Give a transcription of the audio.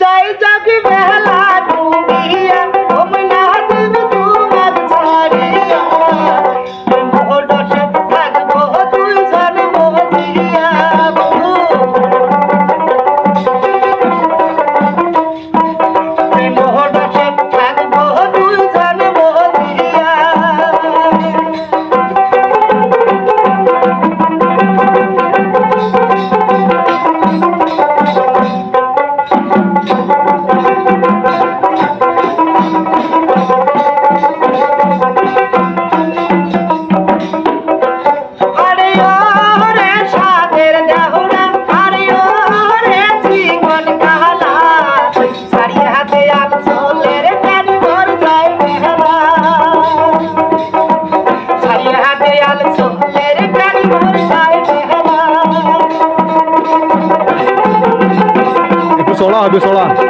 চাই চাকি বেলা ডুবে 啊别说了。